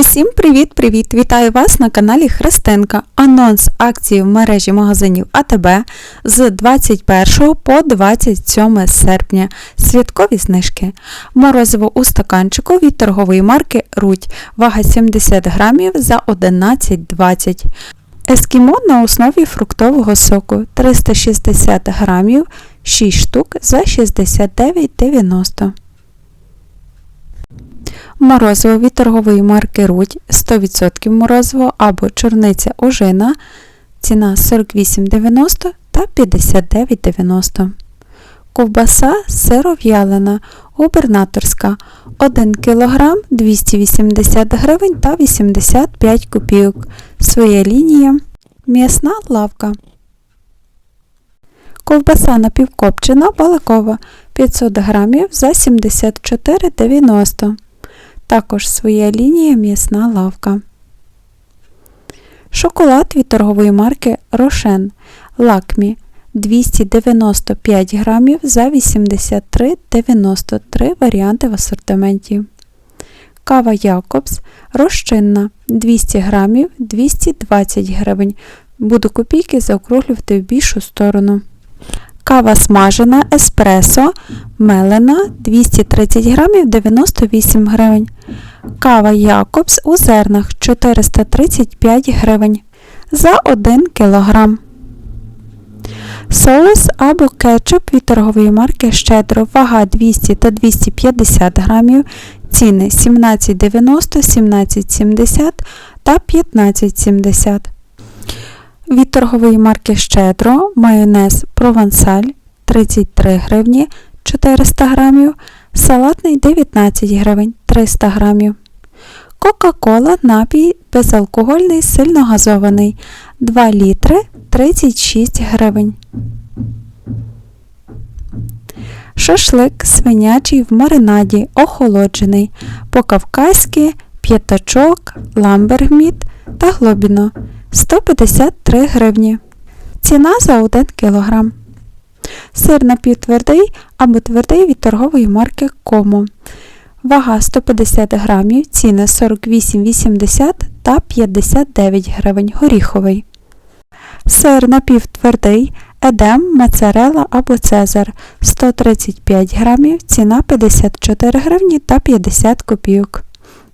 Усім привіт-привіт! Вітаю вас на каналі Христинка. Анонс акції в мережі магазинів АТБ з 21 по 27 серпня. Святкові знижки. Морозиво у стаканчику від торгової марки Рудь. Вага 70 грамів за 11,20. Ескімо на основі фруктового соку 360 грамів 6 штук за 69,90. Морозиво від торгової марки Рудь 100% морозиво або чорниця ожина. Ціна 48,90 та 59,90. Ковбаса сиров'ялина губернаторська 1 кг 280 гривень та 85 копійок. Своя лінія. М'ясна лавка. Ковбаса напівкопчена балакова 500 грамів за 74,90 також своя лінія м'ясна лавка. Шоколад від торгової марки Рошен Лакмі 295 грамів за 83,93 варіанти в асортименті. Кава Якобс розчинна 200 грамів 220 гривень. Буду копійки заокруглювати в більшу сторону. Кава смажена еспресо мелена 230 грамів 98 гривень. Кава Якобс у зернах 435 гривень за 1 кг. Соус або кетчуп від торгової марки Щедро. Вага 200 та 250 грамів. Ціни 17,90, 17,70 та 15,70. Від торгової марки Щедро майонез провансаль 33 гривні 400 грамів, салатний 19 гривень 300 грамів. Кока-кола напій безалкогольний сильно газований 2 літри 36 гривень. Шашлик свинячий в маринаді охолоджений. По-кавказьки п'ятачок, ламбергміт та глобіно 153 гривні. Ціна за 1 кг. Сир напівтвердий або твердий від торгової марки Комо. Вага 150 грамів, ціни 48,80 та 59 гривень. Горіховий. Сир напівтвердий, едем, моцарелла або цезар 135 грамів, ціна 54 гривні та 50 копійок.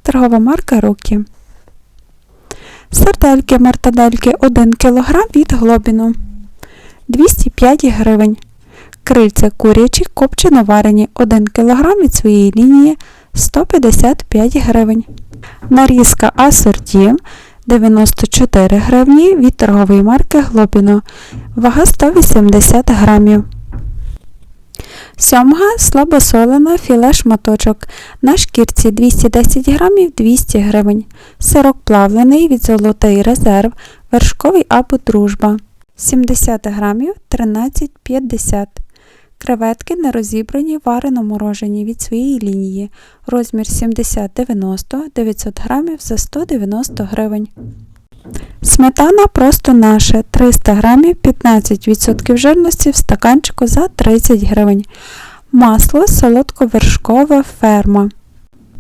Торгова марка Рукі. Сардельки мартадельки 1 кг від глобіну 205 гривень. Крильця курячі копчено варені 1 кг від своєї лінії 155 гривень. Нарізка асорті 94 гривні від торгової марки Глобіно. Вага 180 грамів. Сьомга слабосолена філе шматочок. На шкірці 210 грамів 200 гривень. Сирок плавлений від золотий резерв, вершковий або дружба. 70 грамів 13,50 Креветки нерозібрані варено морожені від своєї лінії. Розмір 70-90 900 грамів за 190 гривень. Сметана просто наше 300 грамів 15% жирності в стаканчику за 30 гривень. Масло солодковершкове ферма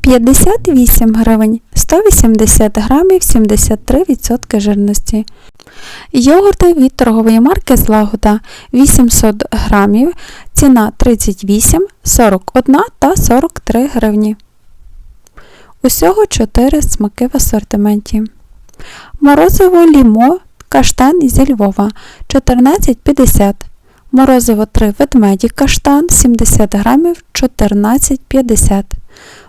58 гривень 180 грамів 73% жирності. Йогурти від торгової марки Злагода 800 грамів, ціна 38, 41 та 43 гривні. Усього 4 смаки в асортименті. Морозиво лімо каштан зі Львова 14,50 Морозиво 3 ведмеді каштан 70 грамів 14,50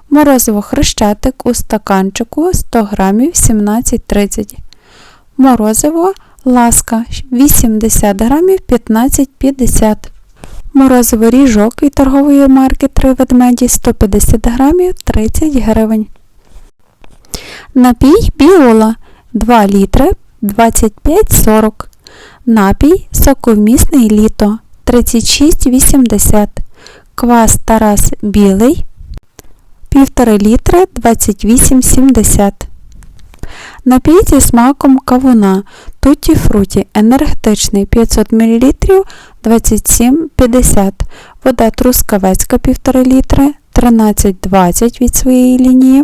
Морозиво хрещатик у стаканчику 100 грамів 17,30 Морозиво ласка 80 грамів 15,50 Морозиво ріжок від торгової марки 3 ведмеді 150 грамів 30 гривень. Напій біола 2 літри 25,40 Напій соковмісний літо 36,80 Квас Тарас білий 1,5 літри 28,70 Напій зі смаком кавуна Тутті Фруті енергетичний 500 мл 27,50 Вода трускавецька 1,5 літри 13,20 від своєї лінії.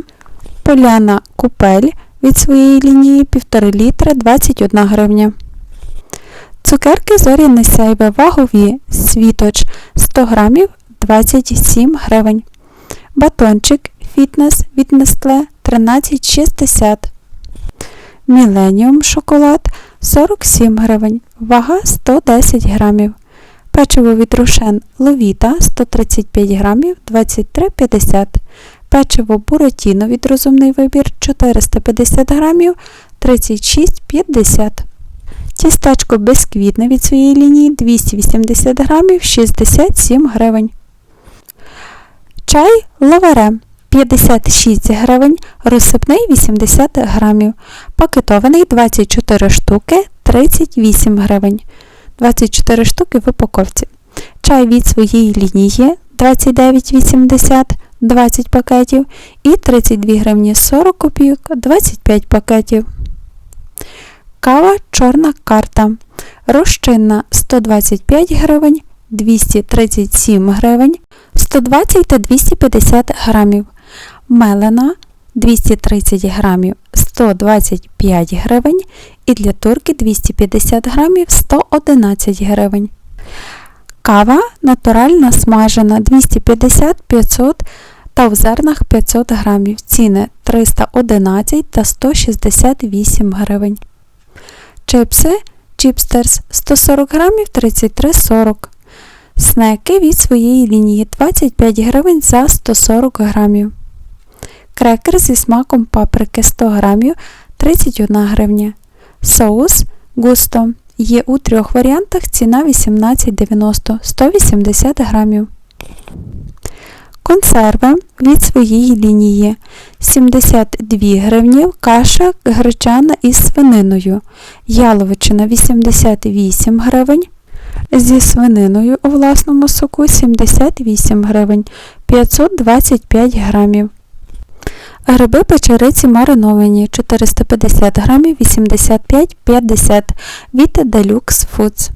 Поляна купель від своєї лінії 1,5 літра 21 гривня. Цукерки зоряне сяйве вагові світоч 100 грамів 27 гривень. Батончик фітнес від Nestle 13,60 Міленіум шоколад 47 гривень. Вага 110 грамів. Печиво від Рошен Ловіта 135 грамів 23,50 Печиво Буратіно від розумний вибір 450 грамів 36,50 Тістечко безквітне від своєї лінії 280 грамів 67 гривень. Чай лаваре 56 гривень, розсипний 80 грамів, пакетований 24 штуки 38 гривень. 24 штуки в упаковці. Чай від своєї лінії 29,80 20 пакетів і 32 гривні 40 копійок 25 пакетів. Кава чорна карта. Розчинна 125 гривень, 237 гривень, 120 та 250 грамів. Мелена 230 грамів 125 гривень і для турки 250 грамів 111 гривень. Кава натуральна смажена 250-500 та в зернах 500 грамів. Ціни 311 та 168 гривень. Чипси Чіпстерс 140 грамів 33,40 Снеки від своєї лінії 25 гривень за 140 грамів. Крекер зі смаком паприки 100 грамів 31 гривня. Соус густо є у трьох варіантах ціна 18,90 180 грамів. Консерви від своєї лінії 72 гривні, каша гречана із свининою, яловичина 88 гривень, зі свининою у власному соку 78 гривень 525 грамів. Гриби печериці мариновані 450 грамів 85,50 від Deluxe Foods.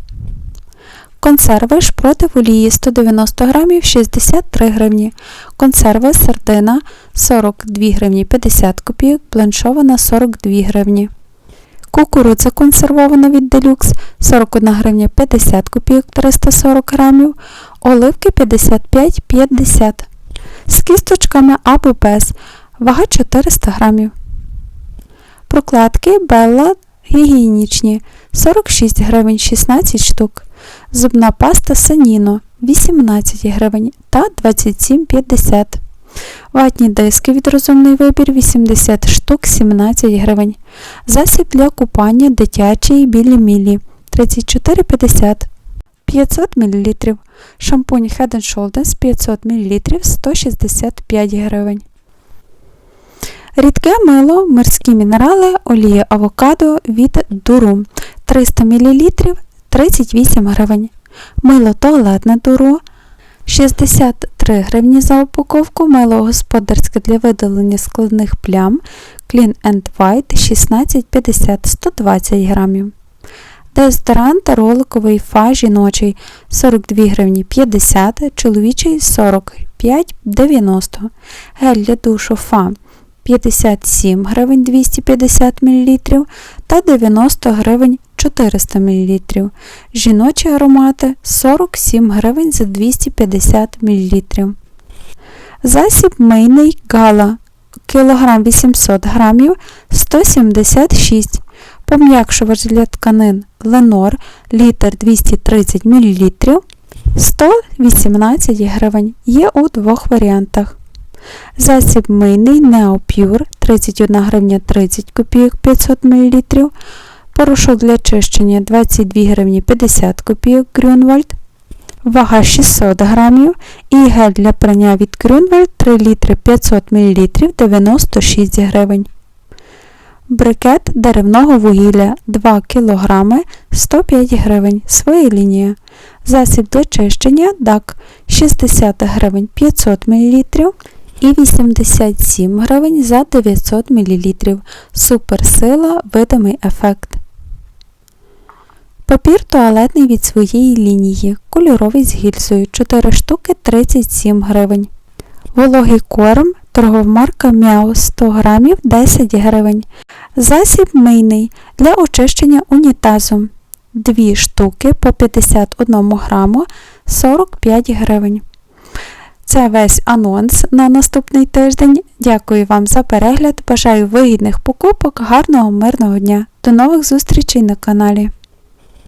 Консерви шпроти в олії 190 грамів 63 гривні. Консерви сардина 42 гривні 50 копійок, бланшована 42 гривні. Кукурудза консервована від Deluxe 41 гривня 50 копійок 340 грамів. Оливки 55,50 з кісточками або без. Вага 400 грамів. Прокладки Белла гігієнічні 46 гривень 16 штук. Зубна паста Саніно 18 гривень та 27,50 Ватні диски від розумний вибір 80 штук 17 гривень. Засіб для купання дитячий білі мілі 34,50 500 мл. Шампунь Head Shoulders 500 мл 165 гривень. Рідке мило, морські мінерали, олія авокадо від Дуру. 300 мл 38 гривень. Мило туалетне Дуру. 63 гривні за упаковку, мило господарське для видалення складних плям. Clean and White 16,50 120 грамів. Дезодорант роликовий фа жіночий 42 гривні 50, чоловічий 45,90 Гель для душу фа 57 гривень 250 мл та 90 гривень 400 мл. Жіночі аромати 47 гривень за 250 мл. Засіб мийний гала кілограм 800 грамів 176 Пом'якшувач для тканин Ленор літр 230 мл 118 гривень. Є у двох варіантах. Засіб мийний Neopure 31 гривня 30 копійок 500 мл. Порошок для чищення 22 гривні 50 копійок Grünwald. Вага 600 грамів. І гель для прання від Grünwald 3 літри 500 мл 96 гривень. Брикет деревного вугілля 2 кг 105 гривень. Своя лінія. Засіб для чищення DAC 60 гривень 500 мл і 87 гривень за 900 мл. Суперсила видимий ефект. Папір туалетний від своєї лінії. Кольоровий з гільзою 4 штуки 37 гривень. Вологий корм Торгова марка Мяу 100 грамів 10 гривень. Засіб мийний для очищення унітазу. Дві штуки по 51 граму 45 гривень. Це весь анонс на наступний тиждень. Дякую вам за перегляд. Бажаю вигідних покупок, гарного мирного дня. До нових зустрічей на каналі.